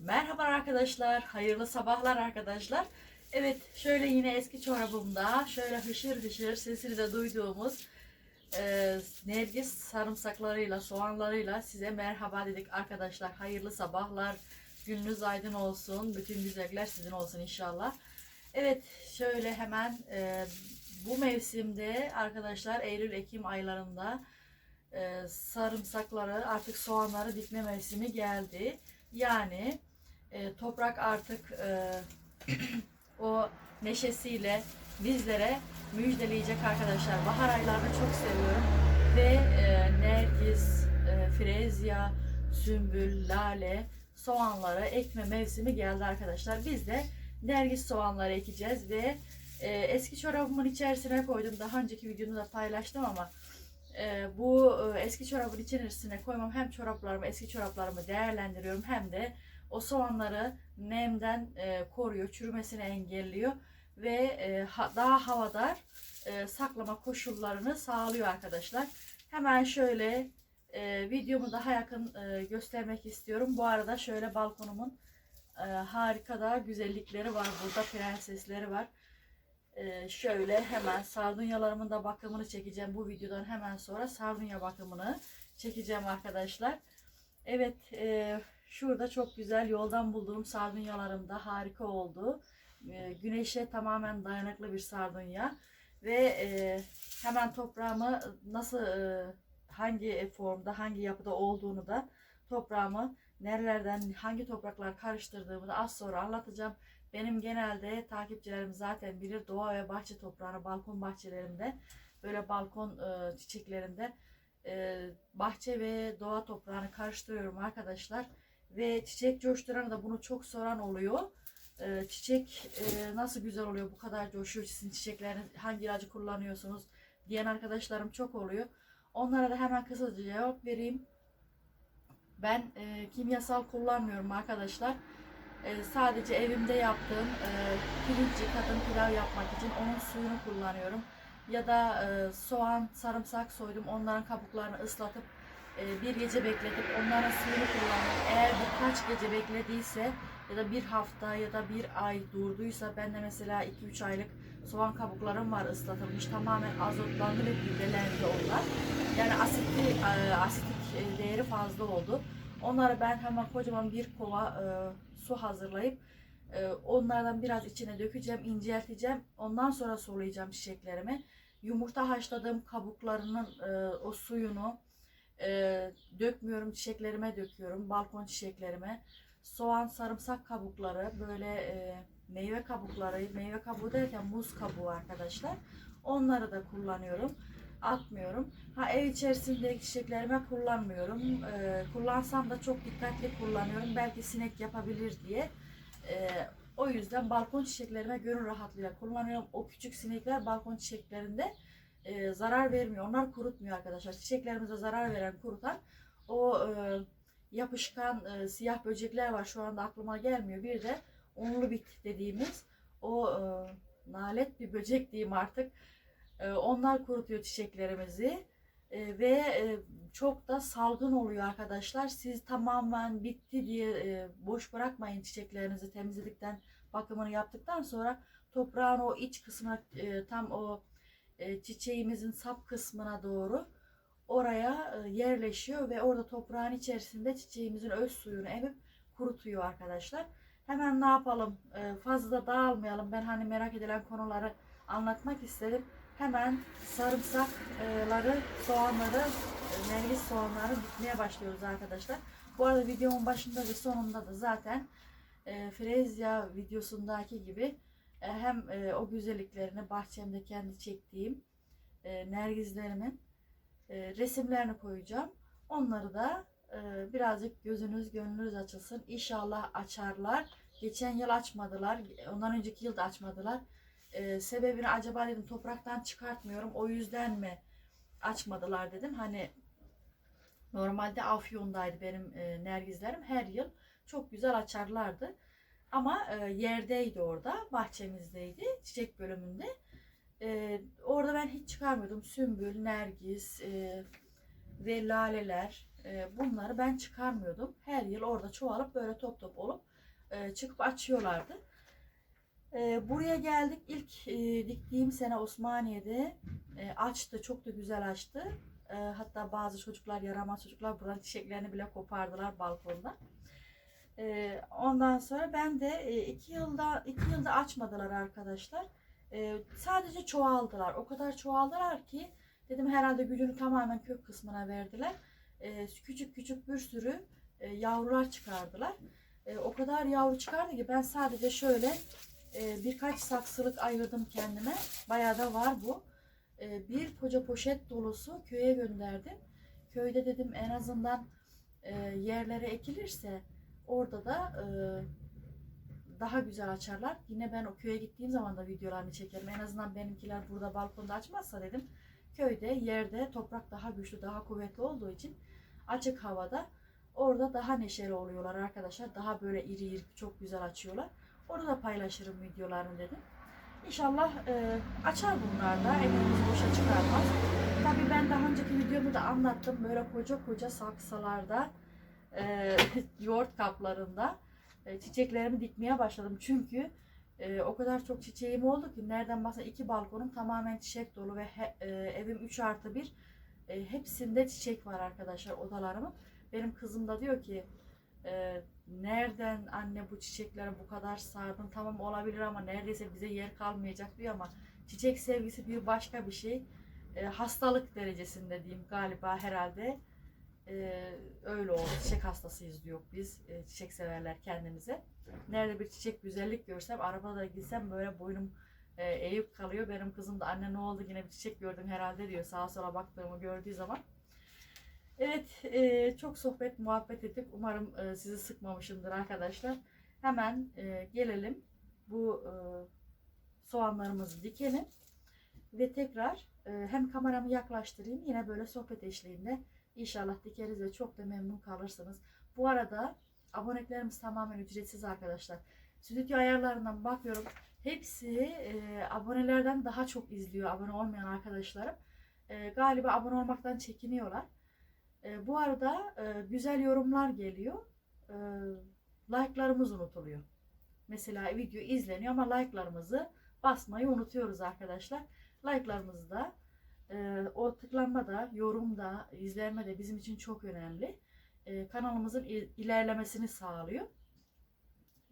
Merhaba arkadaşlar, hayırlı sabahlar arkadaşlar. Evet, şöyle yine eski çorabımda, şöyle hışır hışır sesini de duyduğumuz e, nergis sarımsaklarıyla, soğanlarıyla size merhaba dedik arkadaşlar. Hayırlı sabahlar, gününüz aydın olsun, bütün güzellikler sizin olsun inşallah. Evet, şöyle hemen e, bu mevsimde arkadaşlar Eylül-Ekim aylarında e, sarımsakları artık soğanları dikme mevsimi geldi. Yani e, toprak artık e, o neşesiyle bizlere müjdeleyecek arkadaşlar. Bahar aylarını çok seviyorum ve e, nergis, e, frezya, sümbül, lale, soğanları ekme mevsimi geldi arkadaşlar. Biz de nergis soğanları ekeceğiz ve e, eski çorabımın içerisine koydum. Daha önceki videoda da paylaştım ama e, bu e, eski çorabın içerisine koymam hem çoraplarımı, eski çoraplarımı değerlendiriyorum hem de o soğanları nemden e, koruyor, çürümesini engelliyor ve e, ha- daha havadar e, saklama koşullarını sağlıyor arkadaşlar. Hemen şöyle e, videomu daha yakın e, göstermek istiyorum. Bu arada şöyle balkonumun e, harika da güzellikleri var. Burada prensesleri var. E, şöyle hemen sardunyalarımın da bakımını çekeceğim. Bu videodan hemen sonra sardunya bakımını çekeceğim arkadaşlar. Evet e, şurada çok güzel yoldan bulduğum sardunyalarım da harika oldu. E, güneşe tamamen dayanıklı bir sardunya. Ve e, hemen toprağımı nasıl e, hangi formda hangi yapıda olduğunu da toprağımı nerelerden hangi topraklar karıştırdığımı da az sonra anlatacağım. Benim genelde takipçilerim zaten bilir doğa ve bahçe toprağını balkon bahçelerimde böyle balkon e, çiçeklerimde e, bahçe ve doğa toprağını karıştırıyorum arkadaşlar. Ve çiçek coşturan da bunu çok soran oluyor. E, çiçek e, nasıl güzel oluyor bu kadar coşuyor sizin çiçekleriniz hangi ilacı kullanıyorsunuz diyen arkadaşlarım çok oluyor. Onlara da hemen kısaca cevap vereyim. Ben e, kimyasal kullanmıyorum arkadaşlar. E, sadece evimde yaptığım e, pirinç yıkadım pilav yapmak için onun suyunu kullanıyorum. Ya da e, soğan, sarımsak soydum onların kabuklarını ıslatıp bir gece bekletip onların suyunu kullanıyorum. Eğer birkaç gece beklediyse ya da bir hafta ya da bir ay durduysa ben de mesela 2-3 aylık soğan kabuklarım var ıslatılmış tamamen azotlandı ve gübrelendi onlar. Yani asitli, e, asitik e, değeri fazla oldu. Onları ben hemen kocaman bir kova e, su hazırlayıp e, onlardan biraz içine dökeceğim, incelteceğim. Ondan sonra sulayacağım çiçeklerimi. Yumurta haşladığım kabuklarının e, o suyunu e, dökmüyorum, çiçeklerime döküyorum, balkon çiçeklerime. Soğan, sarımsak kabukları, böyle e, meyve kabukları, meyve kabuğu derken muz kabuğu arkadaşlar. Onları da kullanıyorum atmıyorum. Ha ev içerisindeki çiçeklerime kullanmıyorum. Ee, kullansam da çok dikkatli kullanıyorum. Belki sinek yapabilir diye. Ee, o yüzden balkon çiçeklerime gönül rahatlığıyla kullanıyorum. O küçük sinekler balkon çiçeklerinde e, zarar vermiyor. Onlar kurutmuyor arkadaşlar. Çiçeklerimize zarar veren, kurutan o e, yapışkan e, siyah böcekler var. Şu anda aklıma gelmiyor. Bir de unlu bit dediğimiz o e, nalet bir böcek diyeyim artık. Ee, Onlar kurutuyor çiçeklerimizi Ee, ve e, çok da salgın oluyor arkadaşlar. Siz tamamen bitti diye e, boş bırakmayın çiçeklerinizi temizledikten bakımını yaptıktan sonra toprağın o iç kısmına e, tam o e, çiçeğimizin sap kısmına doğru oraya e, yerleşiyor ve orada toprağın içerisinde çiçeğimizin öz suyunu emip kurutuyor arkadaşlar. Hemen ne yapalım? E, Fazla da dağılmayalım. Ben hani merak edilen konuları anlatmak istedim hemen sarımsakları, soğanları, nergis soğanları dikmeye başlıyoruz arkadaşlar. Bu arada videomun başında ve sonunda da zaten Frezya videosundaki gibi hem e, o güzelliklerini bahçemde kendi çektiğim e, nergizlerimin e, resimlerini koyacağım. Onları da e, birazcık gözünüz gönlünüz açılsın. İnşallah açarlar. Geçen yıl açmadılar. Ondan önceki yıl da açmadılar. Sebebini acaba dedim topraktan çıkartmıyorum o yüzden mi açmadılar dedim. Hani normalde Afyon'daydı benim e, nergizlerim her yıl çok güzel açarlardı. Ama e, yerdeydi orada bahçemizdeydi çiçek bölümünde. E, orada ben hiç çıkarmıyordum. Sümbül, nergis e, ve laleler e, bunları ben çıkarmıyordum. Her yıl orada çoğalıp böyle top top olup e, çıkıp açıyorlardı. E, buraya geldik. İlk e, diktiğim sene Osmaniye'de e, açtı. Çok da güzel açtı. E, hatta bazı çocuklar, yaramaz çocuklar buradan çiçeklerini bile kopardılar balkonda. Ondan sonra ben de iki yılda iki yılda açmadılar arkadaşlar. Sadece çoğaldılar. O kadar çoğaldılar ki dedim herhalde gücünü tamamen kök kısmına verdiler. Küçük küçük bir sürü yavrular çıkardılar. O kadar yavru çıkardı ki ben sadece şöyle birkaç saksılık ayırdım kendime. Bayağı da var bu. Bir koca poşet dolusu köye gönderdim. Köyde dedim en azından yerlere ekilirse orada da e, daha güzel açarlar. Yine ben o köye gittiğim zaman da videolarını çekerim. En azından benimkiler burada balkonda açmazsa dedim. Köyde, yerde toprak daha güçlü, daha kuvvetli olduğu için açık havada orada daha neşeli oluyorlar arkadaşlar. Daha böyle iri iri çok güzel açıyorlar. Orada da paylaşırım videolarını dedim. İnşallah e, açar bunlar da. Emeğimiz boşa çıkarmaz. Tabii ben daha önceki videomu da anlattım. Böyle koca koca saksılarda e, yoğurt kaplarında e, çiçeklerimi dikmeye başladım. Çünkü e, o kadar çok çiçeğim oldu ki nereden baksan iki balkonum tamamen çiçek dolu ve he, e, evim 3 artı 1 e, hepsinde çiçek var arkadaşlar odalarımın. Benim kızım da diyor ki e, nereden anne bu çiçeklere bu kadar sardın tamam olabilir ama neredeyse bize yer kalmayacak diyor ama çiçek sevgisi bir başka bir şey. E, hastalık derecesinde diyeyim galiba herhalde. E, öyle oldu. Çiçek hastasıyız diyor biz. E, çiçek severler kendimize. Nerede bir çiçek güzellik görsem arabada gitsem böyle boynum e, eğip kalıyor. Benim kızım da anne ne oldu yine bir çiçek gördüm herhalde diyor sağa sola baktığımı gördüğü zaman. Evet e, çok sohbet muhabbet ettik. Umarım e, sizi sıkmamışımdır arkadaşlar. Hemen gelelim bu soğanlarımızı dikelim. Ve tekrar hem kameramı yaklaştırayım yine böyle sohbet eşliğinde inşallah dikeriz ve çok da memnun kalırsınız. Bu arada aboneliklerimiz tamamen ücretsiz arkadaşlar. Stüdyo ayarlarından bakıyorum. Hepsi e, abonelerden daha çok izliyor abone olmayan arkadaşlarım. E, galiba abone olmaktan çekiniyorlar. E, bu arada e, güzel yorumlar geliyor. E, like'larımız unutuluyor. Mesela video izleniyor ama like'larımızı basmayı unutuyoruz arkadaşlar. Like'larımız da e, o tıklanma da, yorum da, izlenme de bizim için çok önemli. E, kanalımızın il- ilerlemesini sağlıyor.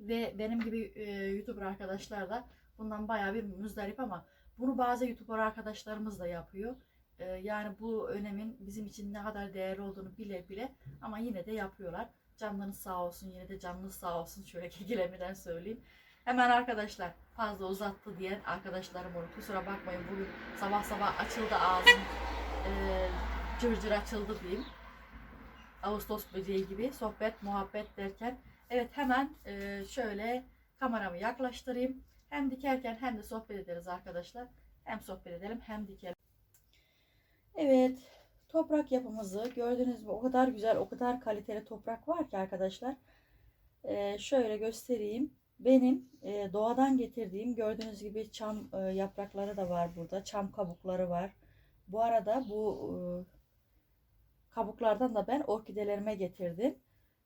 Ve benim gibi e, YouTuber arkadaşlar da bundan bayağı bir müzdarip ama bunu bazı YouTuber arkadaşlarımız da yapıyor. E, yani bu önemin bizim için ne kadar değerli olduğunu bile bile ama yine de yapıyorlar. Canlarınız sağ olsun, yine de canınız sağ olsun. Şöyle kekilemeden söyleyeyim. Hemen arkadaşlar fazla uzattı diyen arkadaşlarım olur. Kusura bakmayın bugün sabah sabah açıldı ağzım. E, cırcır açıldı diyeyim. Ağustos böceği gibi sohbet muhabbet derken. Evet hemen e, şöyle kameramı yaklaştırayım. Hem dikerken hem de sohbet ederiz arkadaşlar. Hem sohbet edelim hem dikelim. Evet toprak yapımızı gördüğünüz gibi o kadar güzel o kadar kaliteli toprak var ki arkadaşlar. E, şöyle göstereyim. Benim e, doğadan getirdiğim gördüğünüz gibi çam e, yaprakları da var burada. Çam kabukları var. Bu arada bu e, kabuklardan da ben orkidelerime getirdim.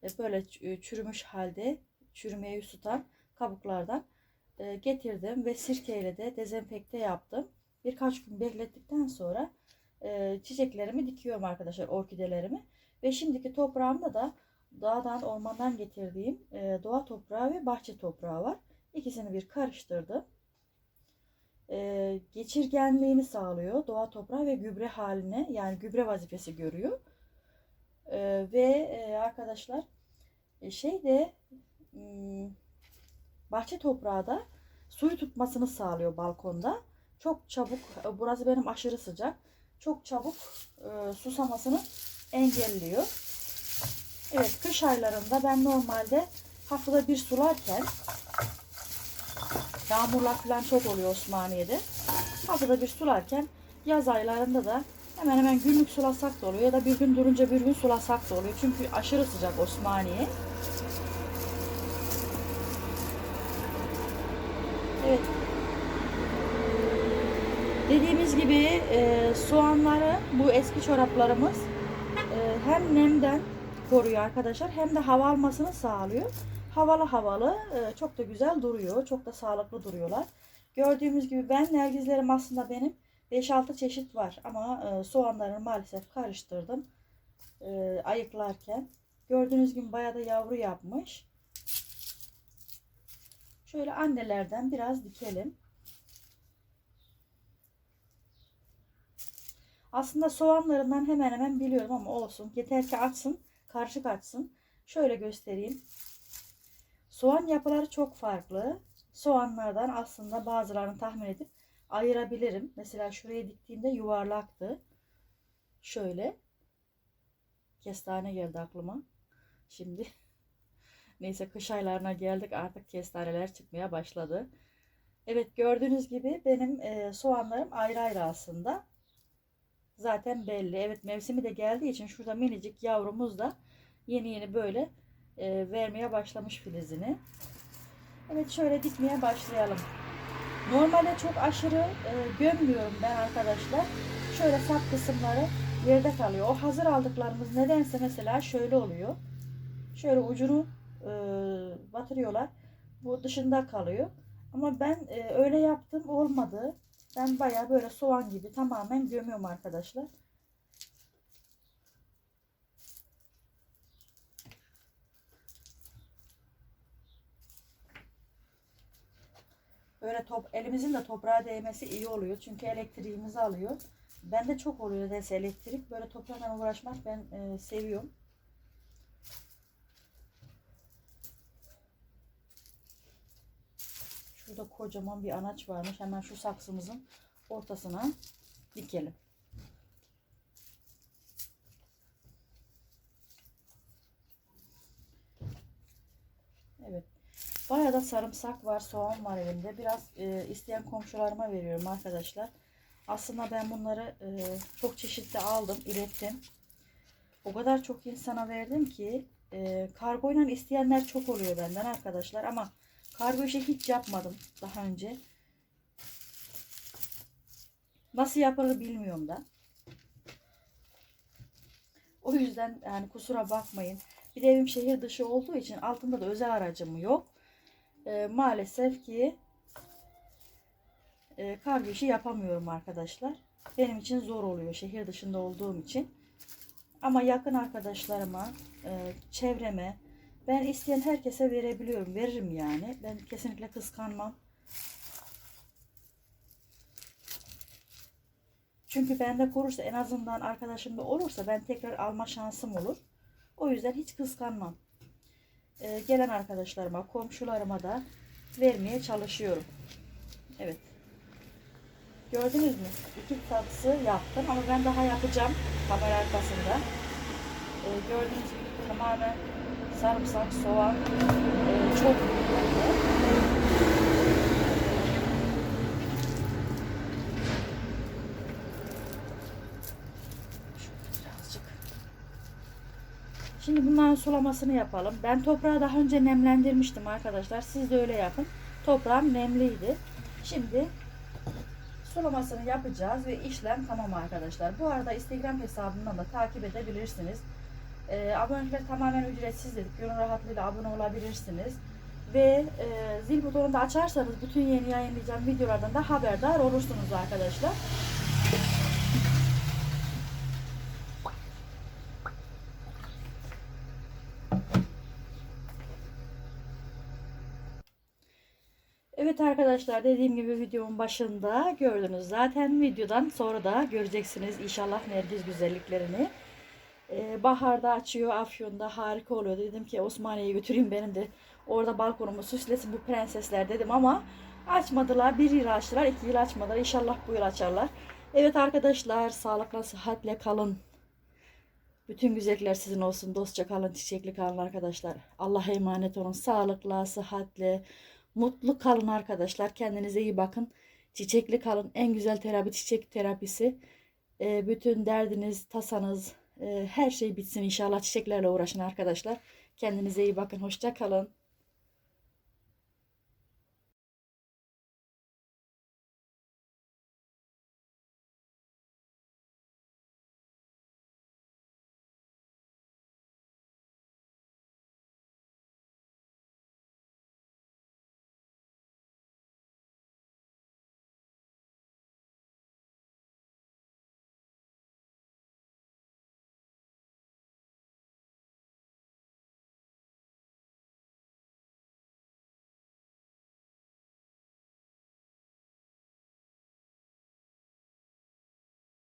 E, böyle e, çürümüş halde çürümeyi tutan kabuklardan e, getirdim ve sirkeyle de dezenfekte yaptım. Birkaç gün beklettikten sonra e, çiçeklerimi dikiyorum arkadaşlar orkidelerimi. Ve şimdiki toprağımda da dağdan ormandan getirdiğim e, doğa toprağı ve bahçe toprağı var. İkisini bir karıştırdım. E, geçirgenliğini sağlıyor. Doğa toprağı ve gübre haline yani gübre vazifesi görüyor. E, ve e, arkadaşlar e, şey de hmm, bahçe toprağı da suyu tutmasını sağlıyor balkonda. Çok çabuk, e, burası benim aşırı sıcak. Çok çabuk e, susamasını engelliyor. Evet kış aylarında ben normalde haftada bir sularken yağmurlar falan çok oluyor Osmaniye'de. Haftada bir sularken yaz aylarında da hemen hemen günlük sulasak da oluyor ya da bir gün durunca bir gün sulasak da oluyor. Çünkü aşırı sıcak Osmaniye. Evet. Dediğimiz gibi e, soğanları bu eski çoraplarımız e, hem nemden koruyor arkadaşlar hem de hava almasını sağlıyor. havalı havalı e, çok da güzel duruyor. Çok da sağlıklı duruyorlar. Gördüğümüz gibi ben nergizlerim aslında benim 5-6 çeşit var ama e, soğanlarını maalesef karıştırdım e, ayıklarken. Gördüğünüz gibi bayağı da yavru yapmış. Şöyle annelerden biraz dikelim. Aslında soğanlarından hemen hemen biliyorum ama olsun. Yeter ki açsın, karışık açsın. Şöyle göstereyim. Soğan yapıları çok farklı. Soğanlardan aslında bazılarını tahmin edip ayırabilirim. Mesela şuraya diktiğimde yuvarlaktı. Şöyle. Kestane geldi aklıma. Şimdi neyse kış aylarına geldik artık kestaneler çıkmaya başladı. Evet gördüğünüz gibi benim e, soğanlarım ayrı ayrı aslında. Zaten belli. Evet mevsimi de geldiği için şurada minicik yavrumuz da yeni yeni böyle e, vermeye başlamış filizini. Evet şöyle dikmeye başlayalım. Normalde çok aşırı e, gömmüyorum ben arkadaşlar. Şöyle sap kısımları yerde kalıyor. O hazır aldıklarımız nedense mesela şöyle oluyor. Şöyle ucunu e, batırıyorlar. Bu dışında kalıyor. Ama ben e, öyle yaptım olmadı. Ben bayağı böyle soğan gibi tamamen gömüyorum arkadaşlar. Böyle top, elimizin de toprağa değmesi iyi oluyor. Çünkü elektriğimizi alıyor. Bende çok oluyor nedense elektrik. Böyle toprakla uğraşmak ben e, seviyorum. Şurada kocaman bir anaç varmış. Hemen şu saksımızın ortasına dikelim. Evet. Bayağı da sarımsak var, soğan var elimde. Biraz e, isteyen komşularıma veriyorum arkadaşlar. Aslında ben bunları e, çok çeşitli aldım, ilettim. O kadar çok insana verdim ki e, kargoyla isteyenler çok oluyor benden arkadaşlar. Ama kargo işi hiç yapmadım daha önce. Nasıl yapılır bilmiyorum da. O yüzden yani kusura bakmayın. Bir de evim şehir dışı olduğu için altında da özel aracım yok. E, maalesef ki e, kargo işi yapamıyorum arkadaşlar. Benim için zor oluyor şehir dışında olduğum için. Ama yakın arkadaşlarıma, e, çevreme, ben isteyen herkese verebiliyorum. Veririm yani. Ben kesinlikle kıskanmam. Çünkü bende korursa en azından arkadaşımda olursa ben tekrar alma şansım olur. O yüzden hiç kıskanmam. Ee, gelen arkadaşlarıma, komşularıma da vermeye çalışıyorum. Evet. Gördünüz mü? İki tatlısı yaptım ama ben daha yapacağım kamera arkasında. Ee, gördüğünüz gibi tamamen sarımsak, soğan e, çok birazcık. Şimdi bunların sulamasını yapalım. Ben toprağı daha önce nemlendirmiştim arkadaşlar. Siz de öyle yapın. Toprağım nemliydi. Şimdi sulamasını yapacağız ve işlem tamam arkadaşlar. Bu arada Instagram hesabımdan da takip edebilirsiniz. E, abonelikler tamamen ücretsiz dedik. Gönül rahatlığıyla abone olabilirsiniz. Ve e, zil butonunu da açarsanız bütün yeni yayınlayacağım videolardan da haberdar olursunuz arkadaşlar. Evet arkadaşlar dediğim gibi videomun başında gördünüz. Zaten videodan sonra da göreceksiniz inşallah nergiz güzelliklerini. Ee, baharda açıyor Afyon'da harika oluyor. Dedim ki Osmaniye'ye götüreyim benim de orada balkonumu süslesin bu prensesler dedim ama açmadılar. Bir yıl açtılar iki yıl açmadılar. İnşallah bu yıl açarlar. Evet arkadaşlar sağlıkla sıhhatle kalın. Bütün güzellikler sizin olsun. Dostça kalın, çiçekli kalın arkadaşlar. Allah'a emanet olun. Sağlıkla, sıhhatle, mutlu kalın arkadaşlar. Kendinize iyi bakın. Çiçekli kalın. En güzel terapi çiçek terapisi. Ee, bütün derdiniz, tasanız, her şey bitsin inşallah. Çiçeklerle uğraşın arkadaşlar. Kendinize iyi bakın. Hoşça kalın.